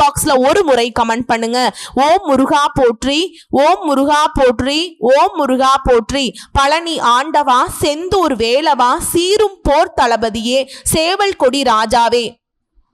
பாக்ஸ்ல ஒரு முறை கமெண்ட் பண்ணுங்க. ஓம் முருகா போற்றி ஓம் முருகா போற்றி ஓம் முருகா போற்றி. பழனி ஆண்டவா செந்தூர் வேலவா சீரும் போர் தளபதியே சேவல் கொடி ராஜாவே.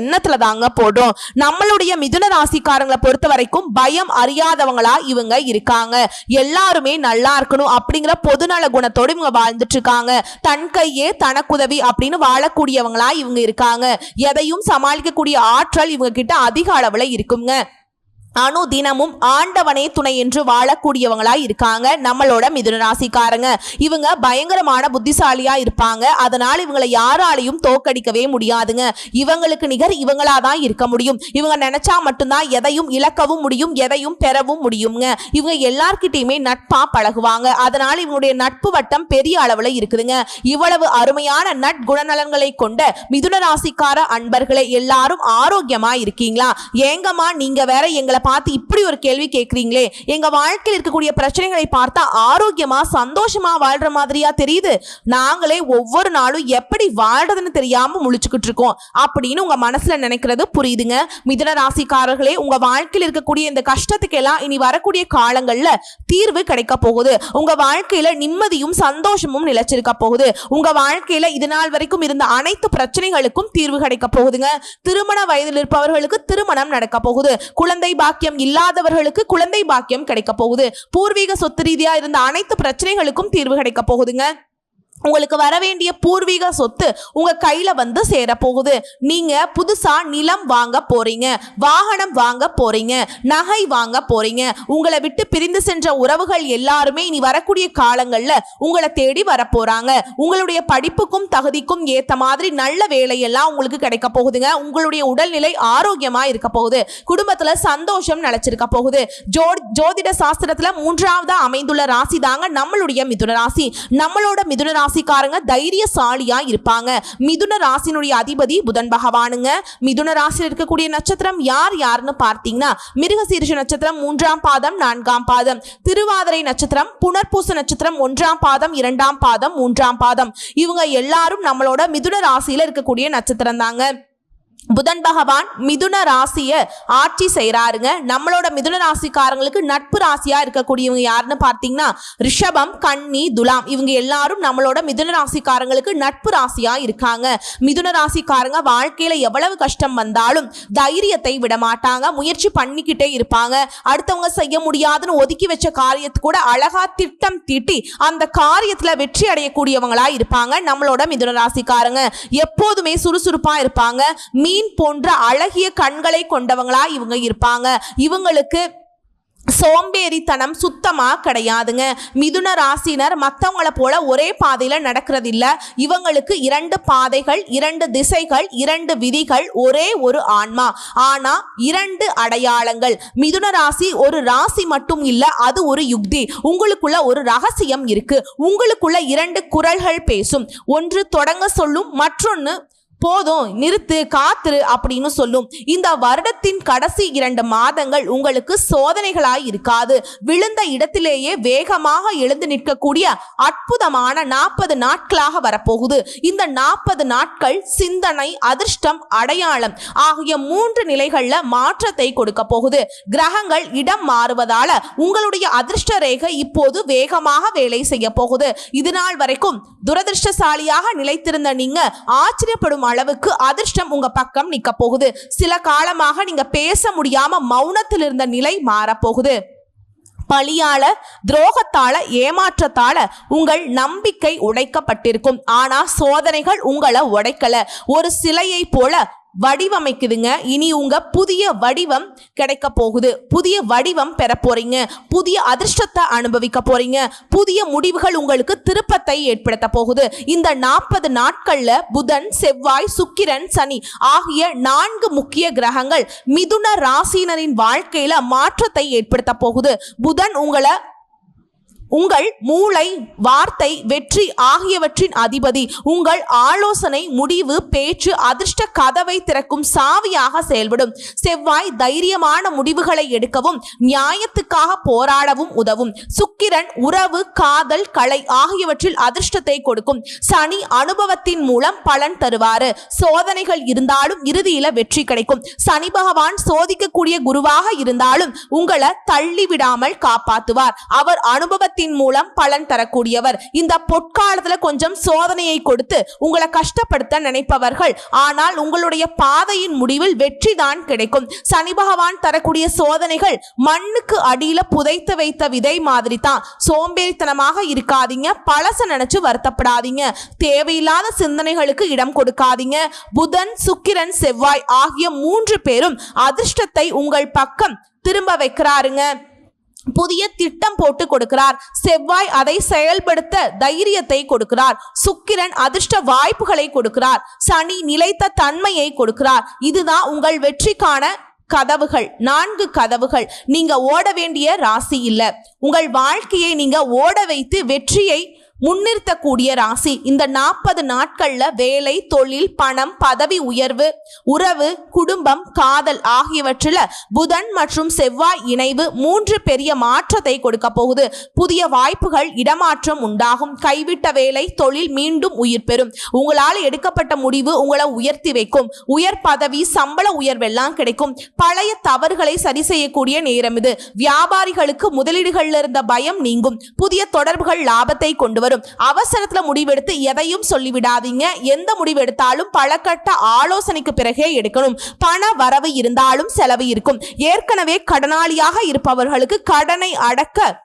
எண்ணத்துல தாங்க போடும். நம்மளுடைய மிதுன ராசிக்காரங்களை பொறுத்த வரைக்கும் பயம் அறியாதவங்களா இவங்க இருக்காங்க. எல்லாருமே நல்லா இருக்கணும் அப்படிங்கிற பொதுநல குணத்தோடு இவங்க வாழ்ந்துட்டு இருக்காங்க தன் கையே தனக்குதவி அப்படின்னு வாழக்கூடியவங்களா இவங்க இருக்காங்க. எதையும் சமாளிக்கக்கூடிய ஆற்றல் இவங்க கிட்ட அதிக அளவுல இருக்குங்க. அணு தினமும் ஆண்டவனே துணை என்று வாழக்கூடியவங்களா இருக்காங்க. நம்மளோட மிதுன ராசிக்காரங்க. இவங்க பயங்கரமான புத்திசாலியா இருப்பாங்க. அதனால இவங்களை யாராலையும் தோக்கடிக்கவே முடியாதுங்க. இவங்களுக்கு நிகர் இவங்களா தான் இருக்க முடியும். இவங்க நினைச்சா மட்டும்தான் எதையும் இழக்கவும் முடியும் எதையும் பெறவும் முடியுங்க. இவங்க எல்லார்கிட்டையுமே நட்பா பழகுவாங்க. அதனால இவங்களுடைய நட்பு வட்டம் பெரிய அளவுல இருக்குதுங்க. இவ்வளவு அருமையான நட்குணநலன்களை கொண்ட மிதுன ராசிக்கார அன்பர்களே எல்லாரும் ஆரோக்கியமா இருக்கீங்களா? ஏங்கம்மா நீங்க வேற எங்களை பார்த்து இப்படி ஒரு கேள்வி கேட்குறீங்களே? எங்கள் வாழ்க்கையில் இருக்கக்கூடிய பிரச்சனைகளை பார்த்தா ஆரோக்கியமாக சந்தோஷமாக வாழ்கிற மாதிரியா தெரியுது. நாங்களே ஒவ்வொரு நாளும் எப்படி வாழ்றதுன்னு தெரியாமல் முழிச்சுக்கிட்டு இருக்கோம். அப்படின்னு உங்கள் மனசில் நினைக்கிறது புரியுதுங்க. மிதன ராசிக்காரர்களே உங்கள் வாழ்க்கையில் இருக்கக்கூடிய இந்த கஷ்டத்துக்கெல்லாம் இனி வரக்கூடிய காலங்களில் தீர்வு கிடைக்க போகுது. உங்கள் வாழ்க்கையில் நிம்மதியும் சந்தோஷமும் நிலச்சிருக்க போகுது. உங்கள் வாழ்க்கையில் இது நாள் வரைக்கும் இருந்த அனைத்து பிரச்சனைகளுக்கும் தீர்வு கிடைக்க போகுதுங்க. திருமண வயதில் இருப்பவர்களுக்கு திருமணம் நடக்க போகுது. குழந்தை பாக்கியம் இல்லாதவர்களுக்கு குழந்தை பாக்கியம் கிடைக்க போகுது. பூர்வீக சொத்து ரீதியா இருந்த அனைத்து பிரச்சனைகளுக்கும் தீர்வு கிடைக்க போகுதுங்க. உங்களுக்கு வர வேண்டிய பூர்வீக சொத்து உங்க கையில வந்து சேர போகுது நீங்க புதுசா நிலம் வாங்க போறீங்க வாகனம் வாங்க போறீங்க நகை வாங்க போறீங்க. உங்களை விட்டு பிரிந்து சென்ற உறவுகள் எல்லாருமே இனி வரக்கூடிய காலங்கள்ல உங்களை தேடி வரப்போறாங்க. உங்களுடைய படிப்புக்கும் தகுதிக்கும் ஏத்த மாதிரி நல்ல வேலையெல்லாம் உங்களுக்கு கிடைக்க போகுதுங்க. உங்களுடைய உடல்நிலை ஆரோக்கியமா இருக்க போகுது. குடும்பத்துல சந்தோஷம் நிலைச்சிருக்க போகுது. ஜோ ஜோதிட சாஸ்திரத்துல மூன்றாவதா அமைந்துள்ள ராசி தாங்க நம்மளுடைய மிதுன ராசி. நம்மளோட மிதுன ராசிக்காரங்க தைரியசாலியா இருப்பாங்க. மிதுன ராசினுடைய அதிபதி புதன் பகவானுங்க. மிதுன ராசியில் இருக்கக்கூடிய நட்சத்திரம் யார் யாருன்னு பார்த்தீங்கன்னா மிருகசீரிஷ நட்சத்திரம் மூன்றாம் பாதம் நான்காம் பாதம். திருவாதிரை நட்சத்திரம் புனர்பூச நட்சத்திரம் ஒன்றாம் பாதம் இரண்டாம் பாதம் மூன்றாம் பாதம். இவங்க எல்லாரும் நம்மளோட மிதுன ராசியில இருக்கக்கூடிய நட்சத்திரம் தாங்க புதன் பகவான் மிதுன ராசிய ஆட்சி செய்கிறாருங்க நம்மளோட மிதுன ராசிக்காரங்களுக்கு நட்பு ராசியா இருக்கக்கூடியவங்க யாருன்னு பார்த்தீங்கன்னா ரிஷபம் கன்னி துலாம். இவங்க எல்லாரும் நம்மளோட மிதுன ராசிக்காரங்களுக்கு நட்பு ராசியா இருக்காங்க. மிதுன ராசிக்காரங்க வாழ்க்கையில எவ்வளவு கஷ்டம் வந்தாலும் தைரியத்தை விட மாட்டாங்க முயற்சி பண்ணிக்கிட்டே இருப்பாங்க. அடுத்தவங்க செய்ய முடியாதுன்னு ஒதுக்கி வச்ச காரியத்து கூட அழகா திட்டம் தீட்டி அந்த காரியத்துல வெற்றி அடையக்கூடியவங்களா இருப்பாங்க. நம்மளோட மிதுன ராசிக்காரங்க எப்போதுமே சுறுசுறுப்பா இருப்பாங்க. மீன் போன்ற அழகிய கண்களை கொண்டவங்களா இவங்க இருப்பாங்க. இவங்களுக்கு சோம்பேறித்தனம் சுத்தமாக கிடையாதுங்க. மிதுன ராசினர் மற்றவங்கள போல ஒரே பாதையில் நடக்கிறதில்ல. இவங்களுக்கு இரண்டு பாதைகள் இரண்டு திசைகள் இரண்டு விதிகள் ஒரே ஒரு ஆன்மா. ஆனால் இரண்டு அடையாளங்கள். மிதுன ராசி ஒரு ராசி மட்டும் இல்லை அது ஒரு யுக்தி. உங்களுக்குள்ள ஒரு ரகசியம் இருக்கு. உங்களுக்குள்ள இரண்டு குரல்கள் பேசும். ஒன்று தொடங்க சொல்லும் மற்றொன்று போதும் நிறுத்து காத்துரு அப்படின்னு சொல்லும். இந்த வருடத்தின் கடைசி இரண்டு மாதங்கள் உங்களுக்கு சோதனைகளாய் இருக்காது. விழுந்த இடத்திலேயே வேகமாக எழுந்து நிற்கக்கூடிய அற்புதமான நாற்பது நாட்களாக வரப்போகுது. இந்த நாற்பது நாட்கள் சிந்தனை அதிர்ஷ்டம் அடையாளம் ஆகிய மூன்று நிலைகள்ல மாற்றத்தை கொடுக்க போகுது. கிரகங்கள் இடம் மாறுவதால உங்களுடைய அதிர்ஷ்ட ரேகை இப்போது வேகமாக வேலை செய்ய போகுது. இதுநாள் வரைக்கும் துரதிருஷ்டசாலியாக நிலைத்திருந்த நீங்க ஆச்சரியப்படும்? அளவுக்கு அதிர்ஷ்டம் உங்க பக்கம் நிக்க போகுது. சில காலமாக நீங்க பேச முடியாம மௌனத்தில் இருந்த நிலை மாறப்போகுது. பழியால துரோகத்தால ஏமாற்றத்தால உங்கள் நம்பிக்கை உடைக்கப்பட்டிருக்கும். ஆனா சோதனைகள் உங்களை உடைக்கல. ஒரு சிலையை போல வடிவமைக்குதுங்க. இனி உங்க புதிய வடிவம் கிடைக்க போகுது. புதிய வடிவம் பெற போறீங்க. புதிய அதிர்ஷ்டத்தை அனுபவிக்க போறீங்க. புதிய முடிவுகள் உங்களுக்கு திருப்பத்தை ஏற்படுத்த போகுது. இந்த நாற்பது நாட்கள்ல புதன் செவ்வாய் சுக்கிரன் சனி ஆகிய நான்கு முக்கிய கிரகங்கள் மிதுன ராசினரின் வாழ்க்கையில மாற்றத்தை ஏற்படுத்த போகுது. புதன் உங்களை உங்கள் மூளை வார்த்தை வெற்றி ஆகியவற்றின் அதிபதி. உங்கள் ஆலோசனை முடிவு பேச்சு அதிர்ஷ்ட கதவை திறக்கும் சாவியாக செயல்படும். செவ்வாய் தைரியமான முடிவுகளை எடுக்கவும் நியாயத்துக்காக போராடவும் உதவும். சுக்கிரன் உறவு காதல் கலை ஆகியவற்றில் அதிர்ஷ்டத்தை கொடுக்கும். சனி அனுபவத்தின் மூலம் பலன் தருவாரு சோதனைகள் இருந்தாலும் இறுதியில வெற்றி கிடைக்கும். சனி பகவான் சோதிக்கக்கூடிய குருவாக இருந்தாலும் உங்களை தள்ளிவிடாமல் காப்பாத்துவார். அவர் அனுபவத்தின் மூலம் பலன் தரக்கூடியவர். இந்த பொற்காலத்துல கொஞ்சம் சோதனையை கொடுத்து உங்களை கஷ்டப்படுத்த நினைப்பவர்கள். ஆனால் உங்களுடைய பாதையின் முடிவில் வெற்றி தான் கிடைக்கும். சனி பகவான் தரக்கூடிய சோதனைகள் மண்ணுக்கு அடியில புதைத்து வைத்த விதை மாதிரி தான் சோம்பேறித்தனமாக இருக்காதீங்க. பழச நினைச்சு வருத்தப்படாதீங்க. தேவையில்லாத சிந்தனைகளுக்கு இடம் கொடுக்காதீங்க. புதன் சுக்கிரன் செவ்வாய் ஆகிய மூன்று பேரும் அதிர்ஷ்டத்தை உங்கள் பக்கம் திரும்ப வைக்கிறாருங்க. புதிய திட்டம் போட்டு கொடுக்கிறார். செவ்வாய் அதை செயல்படுத்த தைரியத்தை கொடுக்கிறார். சுக்கிரன் அதிர்ஷ்ட வாய்ப்புகளை கொடுக்கிறார். சனி நிலைத்த தன்மையை கொடுக்கிறார். இதுதான் உங்கள் வெற்றிக்கான கதவுகள். நான்கு கதவுகள். நீங்க ஓட வேண்டிய ராசி இல்ல. உங்கள் வாழ்க்கையை நீங்க ஓட வைத்து வெற்றியை முன்னிறுத்தக்கூடிய ராசி. இந்த நாற்பது நாட்கள்ல வேலை தொழில் பணம் பதவி உயர்வு உறவு குடும்பம் காதல் ஆகியவற்றில் புதன் மற்றும் செவ்வாய் இணைவு மூன்று பெரிய மாற்றத்தை கொடுக்க போகுது. புதிய வாய்ப்புகள் இடமாற்றம் உண்டாகும். கைவிட்ட வேலை தொழில் மீண்டும் உயிர் பெறும். உங்களால் எடுக்கப்பட்ட முடிவு உங்களை உயர்த்தி வைக்கும். உயர் பதவி சம்பள உயர்வெல்லாம் கிடைக்கும். பழைய தவறுகளை சரி செய்யக்கூடிய நேரம் இது. வியாபாரிகளுக்கு முதலீடுகளில் இருந்த பயம் நீங்கும். புதிய தொடர்புகள் லாபத்தை கொண்டு வரும். அவசரத்துல முடிவெடுத்து எதையும் சொல்லிவிடாதீங்க. எந்த முடிவெடுத்தாலும் பழக்கட்ட ஆலோசனைக்கு பிறகே எடுக்கணும். பண வரவு இருந்தாலும் செலவு இருக்கும். ஏற்கனவே கடனாளியாக இருப்பவர்களுக்கு கடனை அடக்க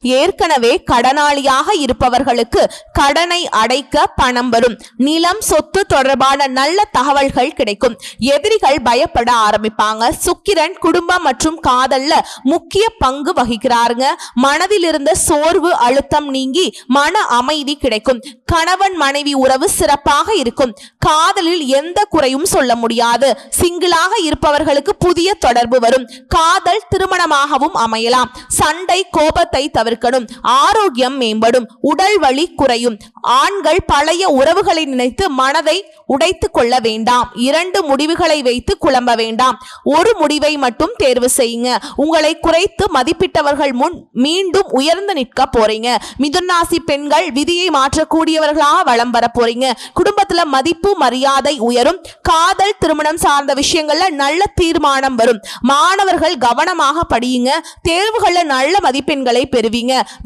ஏற்கனவே கடனாளியாக இருப்பவர்களுக்கு கடனை அடைக்க பணம் வரும். நிலம் சொத்து தொடர்பான நல்ல தகவல்கள் கிடைக்கும். எதிரிகள் பயப்பட ஆரம்பிப்பாங்க. சுக்கிரன் குடும்பம் மற்றும் காதல்ல முக்கிய பங்கு வகிக்கிறாருங்க. மனதில் இருந்த சோர்வு அழுத்தம் நீங்கி மன அமைதி கிடைக்கும். கணவன் மனைவி உறவு சிறப்பாக இருக்கும். காதலில் எந்த குறையும் சொல்ல முடியாது. சிங்கிளாக இருப்பவர்களுக்கு புதிய தொடர்பு வரும். காதல் திருமணமாகவும் அமையலாம். சண்டை கோபத்தை தவிர்க்கணும் ஆரோக்கியம் மேம்படும் உடல் வலி குறையும். ஆண்கள் பழைய உறவுகளை நினைத்து மனதை உடைத்து கொள்ள வேண்டாம். இரண்டு முடிவுகளை வைத்து குழம்ப வேண்டாம். ஒரு முடிவை மட்டும் தேர்வு செய்யுங்க. உங்களை குறைத்து மதிப்பிட்டவர்கள் முன் மீண்டும் உயர்ந்து நிற்க போறீங்க. மிதுனாசி பெண்கள் விதியை மாற்றக்கூடியவர்களாக வளம் வர போறீங்க. குடும்பத்துல மதிப்பு மரியாதை உயரும். காதல் திருமணம் சார்ந்த விஷயங்கள்ல நல்ல தீர்மானம் வரும். மாணவர்கள் கவனமாக படியுங்க. தேர்வுகள்ல நல்ல மதிப்பெண்களை பெறுவீங்க.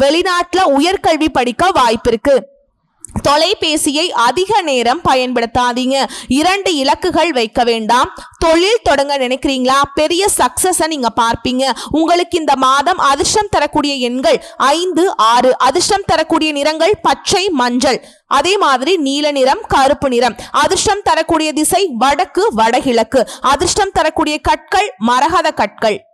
வெளிநாட்டுல உயர்கல்வி படிக்க வாய்ப்பிருக்கு. தொலைபேசியை அதிக நேரம் பயன்படுத்தாதீங்க. இரண்டு இலக்குகள் வைக்க வேண்டாம். தொழில் தொடங்க நினைக்கிறீங்களா? பெரிய சக்சஸை நீங்க பார்ப்பீங்க. உங்களுக்கு இந்த மாதம் அதிர்ஷ்டம் தரக்கூடிய எண்கள் ஐந்து ஆறு. அதிர்ஷ்டம் தரக்கூடிய நிறங்கள் பச்சை மஞ்சள். அதே மாதிரி நீல நிறம் கருப்பு நிறம். அதிர்ஷ்டம் தரக்கூடிய திசை வடக்கு வடகிழக்கு. அதிர்ஷ்டம் தரக்கூடிய கற்கள் மரகத கற்கள்.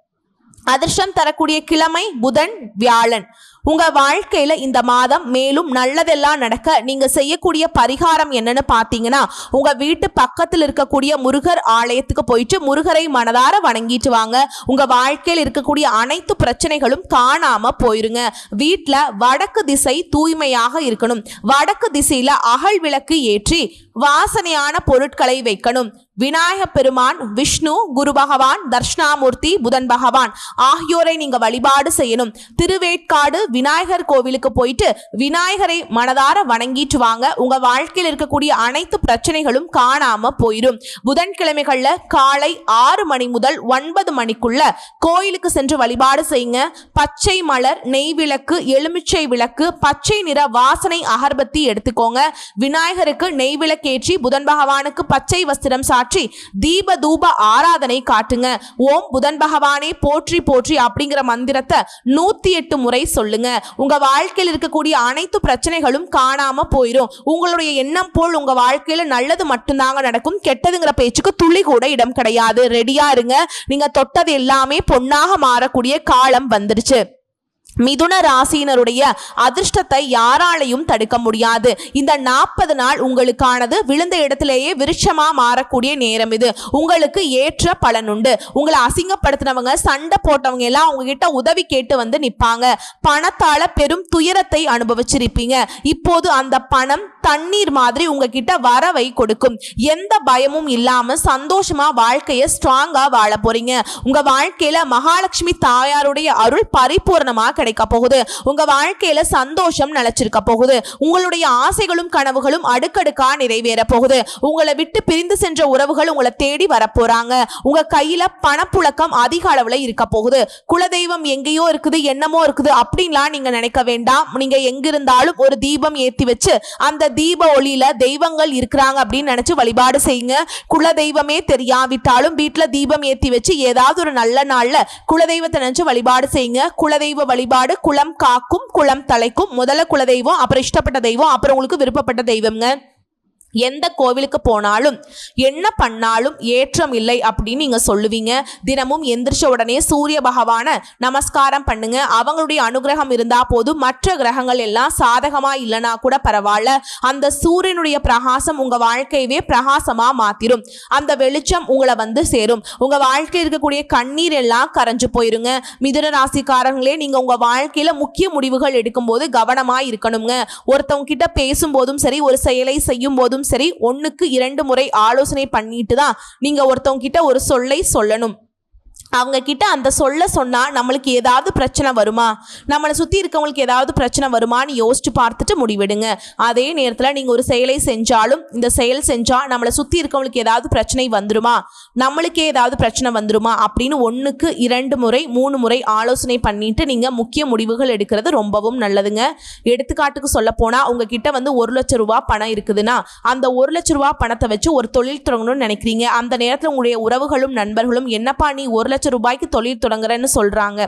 அதிர்ஷ்டம் தரக்கூடிய கிழமை புதன் வியாழன். உங்க வாழ்க்கையில இந்த மாதம் மேலும் நல்லதெல்லாம் நடக்க நீங்க செய்யக்கூடிய பரிகாரம் என்னன்னு பாத்தீங்கன்னா உங்க வீட்டு பக்கத்தில் இருக்கக்கூடிய முருகர் ஆலயத்துக்கு போயிட்டு முருகரை மனதார வணங்கிட்டு வாங்க. உங்க வாழ்க்கையில் இருக்கக்கூடிய அனைத்து பிரச்சனைகளும் காணாம போயிருங்க. வீட்டில் வடக்கு திசை தூய்மையாக இருக்கணும். வடக்கு திசையில அகல் விளக்கு ஏற்றி வாசனையான பொருட்களை வைக்கணும். விநாயக பெருமான் விஷ்ணு குரு பகவான் தர்ஷ்ணாமூர்த்தி புதன் பகவான் ஆகியோரை நீங்க வழிபாடு செய்யணும். திருவேட்காடு விநாயகர் கோவிலுக்கு போயிட்டு விநாயகரை மனதார வணங்கிட்டு வாங்க. உங்க வாழ்க்கையில் இருக்கக்கூடிய அனைத்து பிரச்சனைகளும் காணாம போயிடும் புதன்கிழமைகள்ல காலை ஆறு மணி முதல் ஒன்பது மணிக்குள்ள கோயிலுக்கு சென்று வழிபாடு செய்யுங்க. பச்சை மலர் நெய் விளக்கு எலுமிச்சை விளக்கு பச்சை நிற வாசனை அகர்பத்தி எடுத்துக்கோங்க. விநாயகருக்கு நெய் விளக்கேற்றி புதன் பகவானுக்கு பச்சை வஸ்திரம் சாற்றி தீப தூப ஆராதனை காட்டுங்க. ஓம் புதன் பகவானே போற்றி போற்றி அப்படிங்கிற மந்திரத்தை நூத்தி எட்டு முறை சொல்லுங்க. உங்க வாழ்க்கையில் இருக்கக்கூடிய அனைத்து பிரச்சனைகளும் காணாம போயிடும் உங்களுடைய எண்ணம் போல் உங்க வாழ்க்கையில நல்லது மட்டும்தாங்க நடக்கும். கெட்டதுங்கிற பேச்சுக்கு துளி கூட இடம் கிடையாது. ரெடியா இருங்க. நீங்க தொட்டது எல்லாமே பொன்னாக மாறக்கூடிய காலம் வந்துருச்சு. மிதுன ராசியினருடைய அதிர்ஷ்டத்தை யாராலையும் தடுக்க முடியாது. இந்த நாற்பது நாள் உங்களுக்கானது விழுந்த இடத்திலேயே விருட்சமா மாறக்கூடிய நேரம் இது. உங்களுக்கு ஏற்ற பலன் உண்டு. உங்களை அசிங்கப்படுத்தினவங்க சண்டை போட்டவங்க எல்லாம் உங்ககிட்ட உதவி கேட்டு வந்து நிப்பாங்க. பணத்தால பெரும் துயரத்தை அனுபவிச்சிருப்பீங்க. இப்போது அந்த பணம் தண்ணீர் மாதிரி உங்ககிட்ட வரவை கொடுக்கும். எந்த பயமும் இல்லாம சந்தோஷமா வாழ்க்கையை ஸ்ட்ராங்கா வாழ போறீங்க. உங்க வாழ்க்கையில மகாலட்சுமி தாயாருடைய அருள் பரிபூர்ணமா கிடைக்க போகுது. உங்க வாழ்க்கையில சந்தோஷம் நிலைச்சிருக்க போகுது. உங்களுடைய ஆசைகளும் கனவுகளும் அடுக்கடுக்கா நிறைவேற போகுது. உங்களை விட்டு பிரிந்து சென்ற உறவுகள் உங்களை தேடி வரப்போறாங்க உங்க கையில பணப்புழக்கம் அதிக அளவுல இருக்க போகுது. குலதெய்வம் எங்கேயோ இருக்குது என்னமோ இருக்குது அப்படின்லாம் நீங்க நினைக்க வேண்டாம். நீங்க எங்கிருந்தாலும் ஒரு தீபம் ஏத்தி வச்சு அந்த தீப ஒளியில தெய்வங்கள் இருக்கிறாங்க அப்படின்னு நினைச்சு வழிபாடு செய்யுங்க. குலதெய்வமே தெரியாவிட்டாலும் வீட்டுல தீபம் ஏத்தி வச்சு ஏதாவது ஒரு நல்ல நாள்ல குலதெய்வத்தை நினைச்சு வழிபாடு செய்யுங்க. குலதெய்வ வழிபாடு குலம் காக்கும் குலம் தலைக்கும் முதல்ல குலதெய்வம் அப்புறம் இஷ்டப்பட்ட தெய்வம் அப்புறம் உங்களுக்கு விருப்பப்பட்ட தெய்வம்ங்க. எந்த கோவிலுக்கு போனாலும் என்ன பண்ணாலும் ஏற்றம் இல்லை அப்படின்னு நீங்கள் சொல்லுவீங்க. தினமும் எந்திரிச்ச உடனே சூரிய பகவான நமஸ்காரம் பண்ணுங்க. அவங்களுடைய அனுகிரகம் இருந்தா போதும். மற்ற கிரகங்கள் எல்லாம் சாதகமாக இல்லைனா கூட பரவாயில்ல. அந்த சூரியனுடைய பிரகாசம் உங்கள் வாழ்க்கையவே பிரகாசமாக மாத்திரும். அந்த வெளிச்சம் உங்களை வந்து சேரும். உங்கள் வாழ்க்கையில் இருக்கக்கூடிய கண்ணீர் எல்லாம் கரைஞ்சு போயிருங்க. மிதுன ராசிக்காரங்களே நீங்கள் உங்கள் வாழ்க்கையில் முக்கிய முடிவுகள் எடுக்கும்போது கவனமாக இருக்கணுங்க. ஒருத்தவங்க கிட்ட பேசும்போதும் சரி ஒரு செயலை செய்யும் போதும் சரி ஒன்றுக்கு இரண்டு முறை ஆலோசனை பண்ணிட்டு தான் நீங்கள் ஒருத்தவங்க கிட்ட ஒரு சொல்லை சொல்லணும். அவங்க கிட்ட அந்த சொல்ல சொன்னால் நம்மளுக்கு ஏதாவது பிரச்சனை வருமா? நம்மளை சுற்றி இருக்கவங்களுக்கு ஏதாவது பிரச்சனை வருமான்னு யோசிச்சு பார்த்துட்டு முடிவெடுங்க. அதே நேரத்தில் நீங்கள் ஒரு செயலை செஞ்சாலும் இந்த செயல் செஞ்சால் நம்மளை சுற்றி இருக்கவங்களுக்கு ஏதாவது பிரச்சனை வந்துருமா? நம்மளுக்கே ஏதாவது பிரச்சனை வந்துருமா? அப்படின்னு ஒன்றுக்கு இரண்டு முறை மூணு முறை ஆலோசனை பண்ணிட்டு நீங்கள் முக்கிய முடிவுகள் எடுக்கிறது ரொம்பவும் நல்லதுங்க. எடுத்துக்காட்டுக்கு சொல்ல போனா உங்ககிட்ட வந்து ஒரு லட்சம் ரூபா பணம் இருக்குதுன்னா அந்த ஒரு லட்ச ரூபா பணத்தை வச்சு ஒரு தொழில் தொடங்கணும்னு நினைக்கிறீங்க. அந்த நேரத்தில் உங்களுடைய உறவுகளும் நண்பர்களும் என்னப்பா நீ ஒரு லட்சம் ரூபாய்க்கு தொழில் தொடங்குறேன்னு சொல்றாங்க.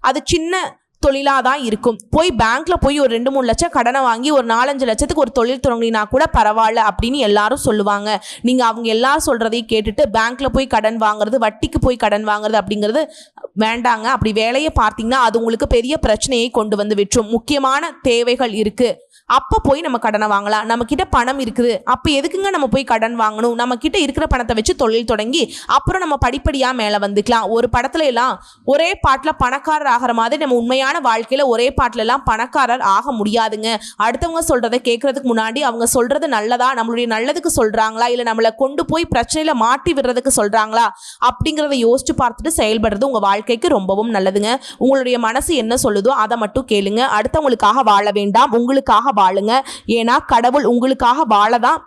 அது சின்ன தொழிலாக தான் இருக்கும். போய் பேங்க்கில் போய் ஒரு ரெண்டு மூணு லட்சம் கடனை வாங்கி ஒரு நாலஞ்சு லட்சத்துக்கு ஒரு தொழில் தொடங்கினா கூட பரவாயில்ல அப்படின்னு எல்லாரும் சொல்லுவாங்க. நீங்கள் அவங்க எல்லாரும் சொல்கிறதையும் கேட்டுட்டு பேங்க்கில் போய் கடன் வாங்குறது வட்டிக்கு போய் கடன் வாங்குறது அப்படிங்கிறது வேண்டாங்க. அப்படி வேலையை பார்த்தீங்கன்னா அது உங்களுக்கு பெரிய பிரச்சனையை கொண்டு வந்து விட்டுரும். முக்கியமான தேவைகள் இருக்குது அப்போ போய் நம்ம கடனை வாங்கலாம். நம்ம கிட்ட பணம் இருக்குது. அப்போ எதுக்குங்க நம்ம போய் கடன் வாங்கணும்? நம்ம கிட்ட இருக்கிற பணத்தை வச்சு தொழில் தொடங்கி அப்புறம் நம்ம படிப்படியாக மேலே வந்துக்கலாம். ஒரு படத்துல எல்லாம் ஒரே பாட்டில் பணக்காரர் ஆகிற மாதிரி நம்ம உண்மையான வாழ்க்கையில் ஒரே பாட்டிலெல்லாம் பணக்காரர் ஆக முடியாதுங்க. அடுத்தவங்க சொல்கிறத கேட்குறதுக்கு முன்னாடி அவங்க சொல்கிறது நல்லதா நம்மளுடைய நல்லதுக்கு சொல்கிறாங்களா இல்லை நம்மளை கொண்டு போய் பிரச்சனையில் மாட்டி விடுறதுக்கு சொல்கிறாங்களா அப்படிங்கிறத யோசிச்சு பார்த்துட்டு செயல்படுறது உங்கள் வாழ்க்கைக்கு ரொம்பவும் நல்லதுங்க. உங்களுடைய மனசு என்ன சொல்லுதோ அதை மட்டும் கேளுங்க. அடுத்தவங்களுக்காக வாழ வேண்டாம் உங்களுக்காக வாழுங்க. ஏன்னா கடவுள் உங்களுக்காக வாழதான்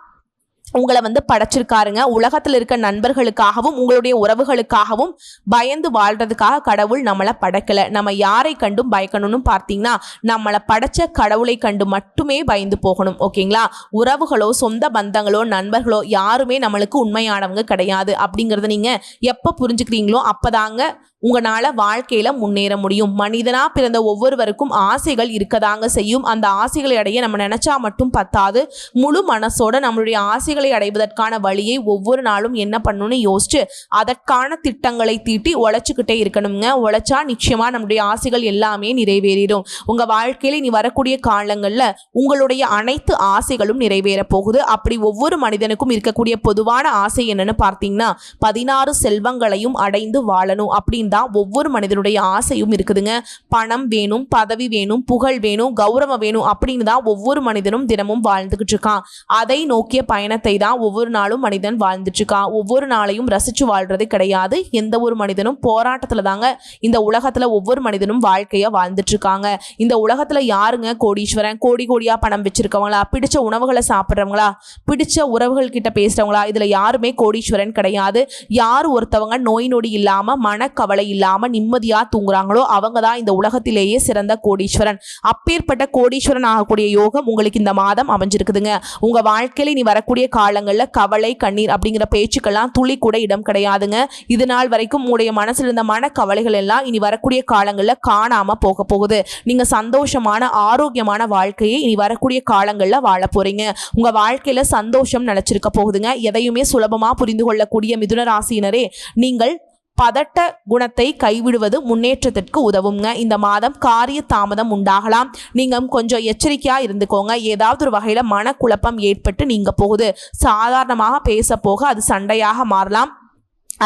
உங்களை வந்து படைச்சிருக்காருங்க. உலகத்தில் இருக்க நண்பர்களுக்காகவும் உங்களுடைய உறவுகளுக்காகவும் பயந்து வாழ்றதுக்காக கடவுள் நம்மளை படைக்கலை. நம்ம யாரை கண்டும் பயக்கணும்னு பார்த்தீங்கன்னா நம்மளை படைச்ச கடவுளை கண்டு மட்டுமே பயந்து போகணும். ஓகேங்களா? உறவுகளோ சொந்த பந்தங்களோ நண்பர்களோ யாருமே நம்மளுக்கு உண்மையானவங்க கிடையாது. அப்படிங்கிறத நீங்கள் எப்போ புரிஞ்சுக்கிறீங்களோ அப்போதாங்க உங்களால் வாழ்க்கையில் முன்னேற முடியும். மனிதனாக பிறந்த ஒவ்வொருவருக்கும் ஆசைகள் இருக்கதாங்க செய்யும். அந்த ஆசைகளை அடைய நம்ம நினச்சா மட்டும் பத்தாது. முழு மனசோட நம்மளுடைய ஆசைகள் அடைவதற்கான வழியை ஒவ்வொரு நாளும் என்ன பண்ணணும்னு யோசிச்சு அதற்கான திட்டங்களை தீட்டி உழைச்சிக்கிட்டே இருக்கணுங்க உழைச்சா நிச்சயமா நம்முடைய ஆசைகள் எல்லாமே நிறைவேறிடும். உங்க வாழ்க்கையில நீ வரக்கூடிய காலங்கள்ல உங்களுடைய அனைத்து ஆசைகளும் நிறைவேற போகுது. அப்படி ஒவ்வொரு மனிதனுக்கும் இருக்கக்கூடிய பொதுவான ஆசை என்னன்னு பார்த்தீங்கன்னா பதினாறு செல்வங்களையும் அடைந்து வாழணும் அப்படின்னு தான் ஒவ்வொரு மனிதனுடைய ஆசையும் இருக்குதுங்க. பணம் வேணும் பதவி வேணும் புகழ் வேணும் கௌரவம் வேணும் அப்படின்னு தான் ஒவ்வொரு மனிதனும் தினமும் வாழ்ந்துகிட்டு இருக்கான். அதை நோக்கிய பயணத்தை வாழ்க்கை தான் ஒவ்வொரு நாளும் மனிதன் வாழ்ந்துட்டு இருக்கான் ஒவ்வொரு நாளையும் ரசிச்சு வாழ்றது கிடையாது. எந்த ஒரு மனிதனும் போராட்டத்துல தாங்க இந்த உலகத்துல ஒவ்வொரு மனிதனும் வாழ்க்கைய வாழ்ந்துட்டு இருக்காங்க இந்த உலகத்துல யாருங்க கோடீஸ்வரன்? கோடி கோடியா பணம் வச்சிருக்கவங்களா? பிடிச்ச உணவுகளை சாப்பிட்றவங்களா? பிடிச்ச உறவுகள் கிட்ட பேசுறவங்களா? இதுல யாருமே கோடீஸ்வரன் கிடையாது. யார் ஒருத்தவங்க நோய் நொடி இல்லாம மனக்கவலை இல்லாம நிம்மதியா தூங்குறாங்களோ அவங்க தான் இந்த உலகத்திலேயே சிறந்த கோடீஸ்வரன். அப்பேற்பட்ட கோடீஸ்வரன் ஆகக்கூடிய யோகம் உங்களுக்கு இந்த மாதம் அமைஞ்சிருக்குதுங்க. உங்க வாழ்க்கையில இனி வரக்கூடிய காலங்களில் கவலை கண்ணீர் அப்படிங்கிற பேச்சுக்கெல்லாம் துளி கூட இடம் கிடையாதுங்க. இது நாள் வரைக்கும் உங்களுடைய மனசில் இருந்த மனக்கவலைகள் எல்லாம் இனி வரக்கூடிய காலங்களில் காணாம போக போகுது. நீங்க சந்தோஷமான ஆரோக்கியமான வாழ்க்கையை இனி வரக்கூடிய காலங்களில் வாழ போறீங்க. உங்க வாழ்க்கையில சந்தோஷம் நிலைச்சிருக்க போகுதுங்க. எதையுமே சுலபமா புரிந்து கொள்ளக்கூடிய மிதுன ராசியினரே நீங்கள் பதட்ட குணத்தை கைவிடுவது முன்னேற்றத்திற்கு உதவுங்க. இந்த மாதம் காரிய தாமதம் உண்டாகலாம். நீங்கள் கொஞ்சம் எச்சரிக்கையாக இருந்துக்கோங்க. ஏதாவது ஒரு வகையில் மனக்குழப்பம் ஏற்பட்டு நீங்கள் போகுது. சாதாரணமாக பேச போக அது சண்டையாக மாறலாம்.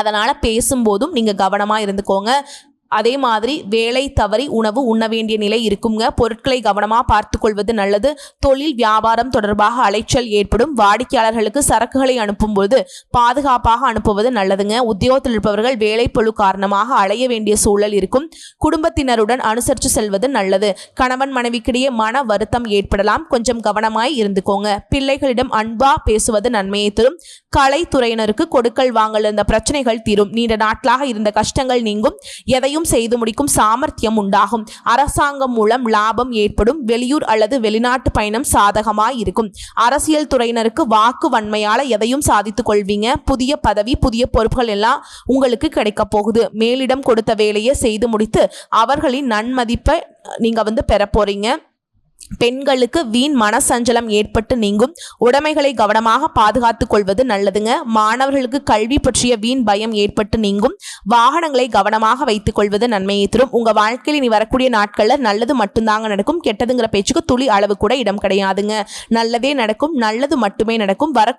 அதனால் பேசும்போதும் நீங்கள் கவனமாக இருந்துக்கோங்க. அதே மாதிரி வேலை தவறி உணவு உண்ண வேண்டிய நிலை இருக்குங்க. பொருட்களை கவனமாக பார்த்து கொள்வது நல்லது. தொழில் வியாபாரம் தொடர்பாக அலைச்சல் ஏற்படும். வாடிக்கையாளர்களுக்கு சரக்குகளை அனுப்பும்போது பாதுகாப்பாக அனுப்புவது நல்லதுங்க. உத்தியோகத்தில் இருப்பவர்கள் வேலை பளு காரணமாக அலைய வேண்டிய சூழல் இருக்கும். குடும்பத்தினருடன் அனுசரித்து செல்வது நல்லது. கணவன் மனைவிக்கிடையே மன வருத்தம் ஏற்படலாம். கொஞ்சம் கவனமாய் இருந்துக்கோங்க. பிள்ளைகளிடம் அன்பா பேசுவது நன்மையை தரும். கலைத்துறையினருக்கு கொடுக்கல் வாங்கல் இருந்த பிரச்சனைகள் தீரும். நீண்ட நாட்களாக இருந்த கஷ்டங்கள் நீங்கும். எதையும் செய்து முடிக்கும் சாமர்த்தியம் உண்டாகும். அரசாங்கம் மூலம் லாபம் ஏற்படும். வெளியூர் அல்லது வெளிநாட்டு பயணம் சாதகமாய் இருக்கும். அரசியல் துறையினருக்கு வாக்கு வன்மையால எதையும் சாதித்துக் கொள்வீங்க. புதிய பதவி புதிய பொறுப்புகள் எல்லாம் உங்களுக்கு கிடைக்க போகுது. மேலிடம் கொடுத்த வேலையை செய்து முடித்து அவர்களின் நன்மதிப்பை நீங்க வந்து பெற போறீங்க. பெண்களுக்கு வீண் மனசஞ்சலம் ஏற்பட்டு நீங்கும். உடைமைகளை கவனமாக பாதுகாத்துக் கொள்வது நல்லதுங்க. மாணவர்களுக்கு கல்வி பற்றிய வீண் பயம் ஏற்பட்டு நீங்கும். வாகனங்களை கவனமாக வைத்துக் கொள்வது நன்மையை தரும். உங்க வாழ்க்கையில் இனி வரக்கூடிய நாட்கள்ல நல்லது மட்டும்தாங்க நடக்கும். கெட்டதுங்கிற பேச்சுக்கு துளி அளவு கூட இடம் கிடையாதுங்க. நல்லதே நடக்கும். நல்லது மட்டுமே நடக்கும். வரக்கூடிய